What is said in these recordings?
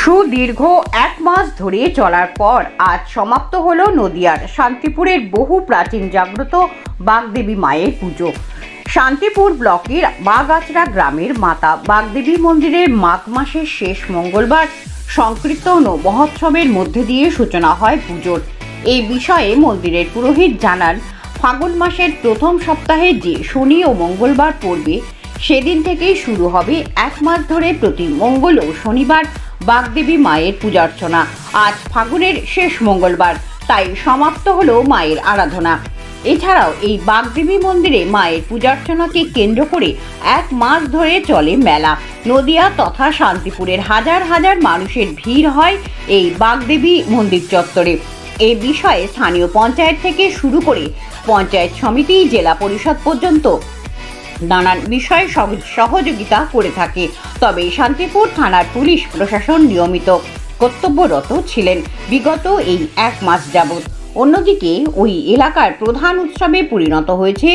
সুদীর্ঘ এক মাস ধরে চলার পর আজ সমাপ্ত হলো নদিয়ার শান্তিপুরের বহু প্রাচীন জাগ্রত বাগদেবী মায়ের পুজো। শান্তিপুর ব্লকের বাগাচড়া গ্রামের মাতা বাগদেবী মন্দিরের মাঘ মাসের শেষ মঙ্গলবার সংকীর্তন ও মহোৎসবের মধ্যে দিয়ে সূচনা হয় পুজোর। এই বিষয়ে মন্দিরের পুরোহিত জানান, ফাগুন মাসের প্রথম সপ্তাহে যে শনি ও মঙ্গলবার পড়বে, সেদিন থেকেই শুরু হবে এক মাস ধরে প্রতি মঙ্গল ও শনিবার বাগদেবী মায়ের পূজার্চনা। আজ ফাগুনের শেষ মঙ্গলবার, তাই সমাপ্ত হলো মায়ের আরাধনা। এছাড়াও এই বাগদেবী মন্দিরে মায়ের পূজার্চনাকে কেন্দ্র করে এক মাস ধরে চলে মেলা। নদিয়া তথা শান্তিপুরের হাজার হাজার মানুষের ভিড় হয় এই বাগদেবী মন্দির চত্বরে। এ বিষয়ে স্থানীয় পঞ্চায়েত থেকে শুরু করে পঞ্চায়েত সমিতি, জেলা পরিষদ পর্যন্ত নানান বিষয়ে সহ- সহযোগিতা করে থাকে। তবে শান্তিপুর থানার পুলিশ প্রশাসন নিয়মিত কর্তব্যরত ছিলেন। বিগত এই এক মাস যাবৎ অন্যদিকে ওই এলাকার প্রধান উৎসবে পরিণত হয়েছে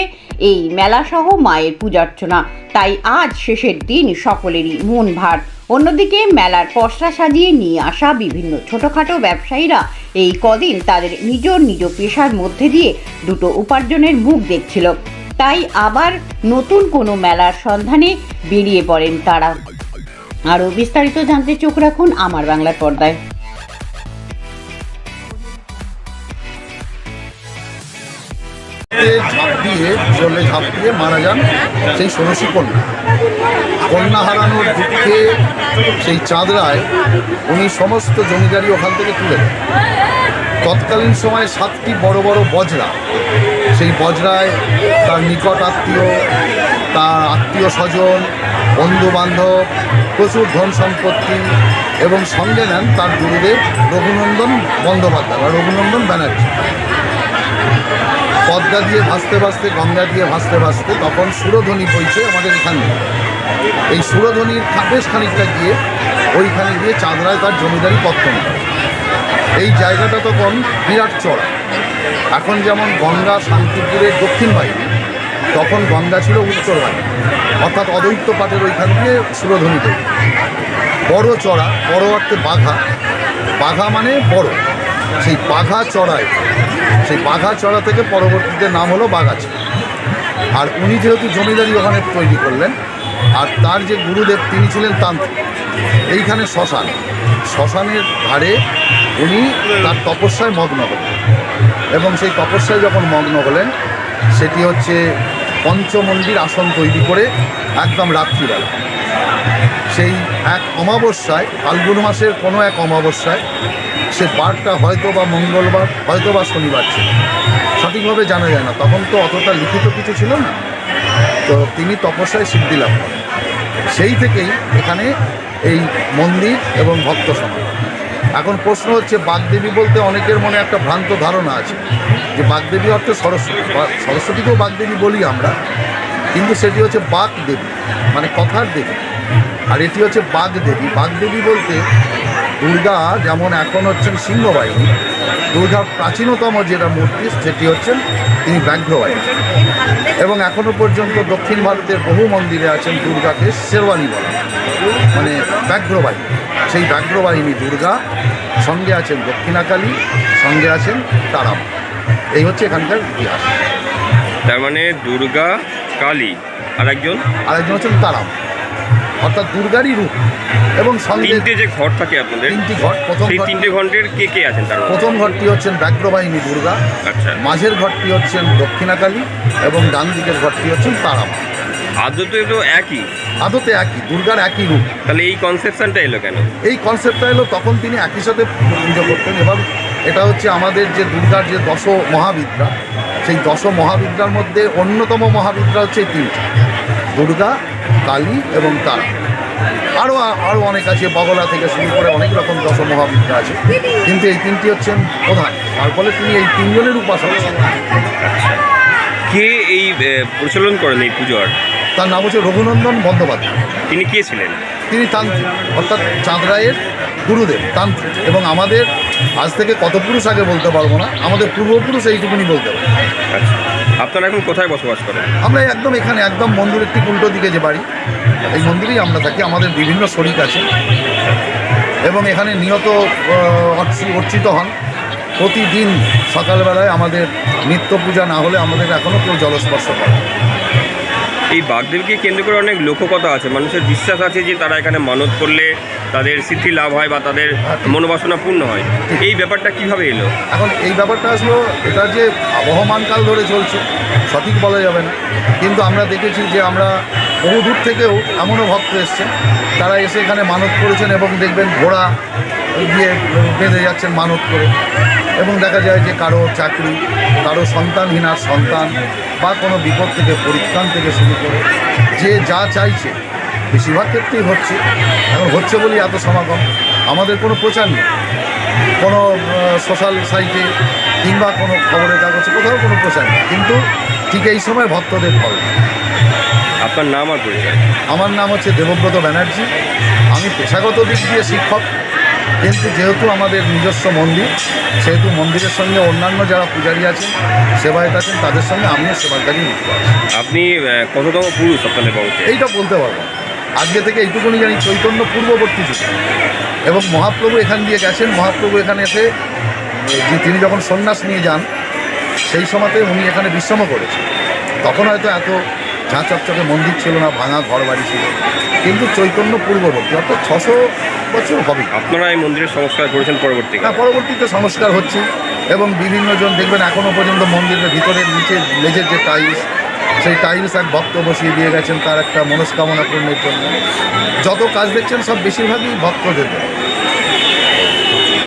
এই মেলাসহ মায়ের পূজার্চনা। তাই আজ শেষের দিন সকলেরই মন ভার। অন্যদিকে মেলার পসরা সাজিয়ে নিয়ে আসা বিভিন্ন ছোটোখাটো ব্যবসায়ীরা এই কদিন তাদের নিজ নিজ পেশার মধ্যে দিয়ে দুটো উপার্জনের মুখ দেখছিল। তাই আবার নতুন কোনো মেলার সন্ধানে বেরিয়ে পড়েন তারা। আরও বিস্তারিত জানতে চোখ রাখুন আমার বাংলার পর্দায়। দিয়ে জলে ঝাঁপ দিয়ে মারা যান সেই ষোড়শী কন্যা। কন্যা হারানোর দুঃখে সেই চাঁদরায় উনি সমস্ত জমিদারি ওখান থেকে তুলে তৎকালীন সময়ে সাতটি বড় বড় বজরা, সেই বজরায় তার নিকট আত্মীয়, তার আত্মীয় স্বজন বন্ধু বান্ধব প্রচুর ধন সম্পত্তি এবং সঙ্গে নেন তার গুরুদেব রঘুনন্দন বন্দ্যোপাধ্যায় বা রঘুনন্দন ব্যানার্জি। পদ্মা দিয়ে ভাসতে ভাসতে, গঙ্গা দিয়ে ভাসতে ভাসতে তখন সুরধ্বনি বইছে আমাদের এখানে। এই সুরধ্বনির বেশ খানিকটা গিয়ে ওইখানে গিয়ে চাঁদরায় তার জমিদারি পত্তন এই জায়গাটা তখন বিরাট চড়া। এখন যেমন গঙ্গা শান্তিপুরের দক্ষিণ বাহিনী, তখন গঙ্গা ছিল উত্তর বাহিনী। অর্থাৎ অদ্বৈত পাটের ওইখান দিয়ে সুরধ্বনি বড় চড়া, বড় অর্থে বাঘা। বাঘা মানে বড়। সেই বাঘা চড়ায়, সেই বাঘা চড়া থেকে পরবর্তীতে নাম হলো বাগাছি আর উনি যেহেতু জমিদারি ওখানে তৈরি করলেন, আর তার যে গুরুদেব তিনি ছিলেন তান্ত্রিক। এইখানে শ্মশান, শ্মশানের ধারে উনি তার তপস্যায় মগ্ন হলেন। এবং সেই তপস্যায় যখন মগ্ন হলেন, সেটি হচ্ছে পঞ্চমন্দির আসন তৈরি করে একদম রাত্রিবেলা। সেই এক অমাবস্যায়, ফাল্গুন মাসের কোনো এক অমাবস্যায় সে বারটা হয়তো বা মঙ্গলবার, হয়তো বা শনিবার ছিল। সঠিকভাবে জানা যায় না। তখন তো অতটা লিখিত কিছু ছিল না। তো তিনি তপস্যায় সিদ্ধি লাভ করেন। সেই থেকেই এখানে এই মন্দির এবং ভক্ত সমাজ। এখন প্রশ্ন হচ্ছে, বাগদেবী বলতে অনেকের মনে একটা ভ্রান্ত ধারণা আছে যে বাগদেবী অর্থে সরস্বতী। সরস্বতীকেও বাগদেবী বলি আমরা, কিন্তু সেটি হচ্ছে বাগ দেবী মানে কথার দেবী। আর এটি হচ্ছে বাগ দেবী বাগ দেবী বলতে দুর্গা যেমন এখন হচ্ছেন সিংহবাহিনী দুর্গার প্রাচীনতম যেটা মূর্তি সেটি হচ্ছেন তিনি ব্যাঘ্রবাহিনী এবং এখনও পর্যন্ত দক্ষিণ ভারতের বহু মন্দিরে আছেন দুর্গাকে শেরওয়ানি বলা মানে ব্যাঘ্রবাহিনী সেই ব্যাঘ্রবাহিনী দুর্গা সঙ্গে আছেন দক্ষিণাকালী সঙ্গে আছেন তারাম এই হচ্ছে এখানকার ইতিহাস। তার মানে দুর্গা কালী। আর একজন আরেকজন হচ্ছেন তারাম অর্থাৎ দুর্গারই রূপ এবং সঙ্গে তিনটে যে ঘর থাকে আপনাদের তিনটি ঘট প্রথম সেই তিনটে ঘন্টের কে কে আছেন তার প্রথম ঘরটি হচ্ছেন ব্যাঘ্রবাহিনী দুর্গা আচ্ছা। মাঝের ঘরটি হচ্ছেন দক্ষিণাকালী এবং ডান দিকের ঘরটি হচ্ছেন তারামা আদতে তো একই? আদতে একই দুর্গার একই রূপ। তাহলে এই কনসেপশনটা এলো কেন? এই কনসেপ্টটা এলো তখন তিনি একই সাথে পুজো করতেন এবং এটা হচ্ছে আমাদের যে দুর্গার যে দশ মহাবিদ্যা সেই দশ মহাবিদ্যার মধ্যে অন্যতম মহাবিদ্যা হচ্ছে এই তিনটি। দুর্গা কালী এবং তারা। আরও আরও অনেক আছে বগলা থেকে শুরু করে অনেক রকম দশ মহাবিদ্যা আছে। কিন্তু এই তিনটি হচ্ছেন প্রধান। তার ফলে তিনি এই তিনজনের উপাসক। কে এই প্রচলন করেন এই পুজোর তার নাম হচ্ছে রঘুনন্দন বন্দ্যোপাধ্যায়। তিনি কে ছিলেন? তিনি তান্ত্রিক অর্থাৎ চাঁদরায়ের গুরুদেব তান্ত্রিক। এবং আমাদের আজ থেকে কত পুরুষ আগে বলতে পারব না আমাদের পূর্বপুরুষ এইটুকুনি বলতে পারব। আচ্ছা। আপনারা এখন কোথায় বসবাস করেন? আমরা একদম এখানে, একদম মন্দিরের ঠিক উল্টো দিকে যে বাড়ি, এই মন্দিরেই আমরা থাকি, আমাদের বিভিন্ন শরিক আছে। এবং এখানে নিয়ত অর্চিত হন। প্রতিদিন সকালবেলায় আমাদের নিত্য পূজা না হলে আমাদের এখনও কেউ জলস্পর্শ করে। এই বাগদেবীকে কেন্দ্র করে অনেক লোককথা আছে। মানুষের বিশ্বাস আছে যে তারা এখানে মানত করলে তাদের সিদ্ধি লাভ হয় বা তাদের মনোবাসনা পূর্ণ হয়। এই ব্যাপারটা কীভাবে এলো? এখন এই ব্যাপারটা আসলো, এটা যে আবহমানকাল ধরে চলছে, সঠিক বলা যাবে না। কিন্তু আমরা দেখেছি যে আমরা বহু দূর থেকেও এমনও ভক্ত এসছেন। তারা এসে এখানে মানত করেছেন এবং দেখবেন ঘোড়া দিয়ে বেঁধে যাচ্ছেন মানত করে। এবং দেখা যায় যে কারও চাকরি কারও সন্তানহীনার সন্তান বা কোনো বিপদ থেকে পরিত্রাণ থেকে শুরু করে যে যা চাইছে বেশিরভাগ ক্ষেত্রেই হচ্ছে। এখন হচ্ছে বলেই এত সমাগম। আমাদের কোনো প্রচার নেই। কোনো সোশ্যাল সাইটে কিংবা কোনো খবরের কাগজে কোথাও কোনো প্রচার নেই। কিন্তু ঠিক এই সময় ভক্তদের ফল আপনার নাম আর পরিচয়? আমার নাম হচ্ছে দেবব্রত ব্যানার্জি। আমি পেশাগত দিক দিয়ে শিক্ষক। কিন্তু যেহেতু আমাদের নিজস্ব মন্দির সেহেতু মন্দিরের সঙ্গে অন্যান্য যারা পূজারী আছেন সেবায়ত আছেন তাদের সঙ্গে আমিও কাজে যুক্ত আছি আপনি কততম পুরুষ আপনাদের বংশে এইটা বলতে পারব। আজকে থেকে এইটুকুনি জানি চৈতন্য পূর্ববর্তী যুগ। এবং মহাপ্রভু এখান দিয়ে গেছেন মহাপ্রভু এখানে এসে যে তিনি যখন সন্ন্যাস নিয়ে যান সেই সময়তে উনি এখানে বিশ্রাম করেছেন। তখন হয়তো এত ঝাঁ চকচকে মন্দির ছিল না ভাঙা ঘর বাড়ি ছিল। কিন্তু চৈতন্য পূর্ববর্তী অর্থাৎ ছশো বছর হবে। আপনারা এই মন্দিরের সংস্কার করেছেন পরবর্তী হ্যাঁ পরবর্তীতে সংস্কার হচ্ছে এবং বিভিন্ন জন দেখবেন এখনও পর্যন্ত মন্দিরের ভিতরের নিচে লেজের যে টাইলস সেই টাইলস এক ভক্ত বসিয়ে দিয়ে গেছেন তার একটা মনস্কামনা পূর্ণের জন্য। যত কাজ দেখছেন সব বেশিরভাগই ভক্তদের।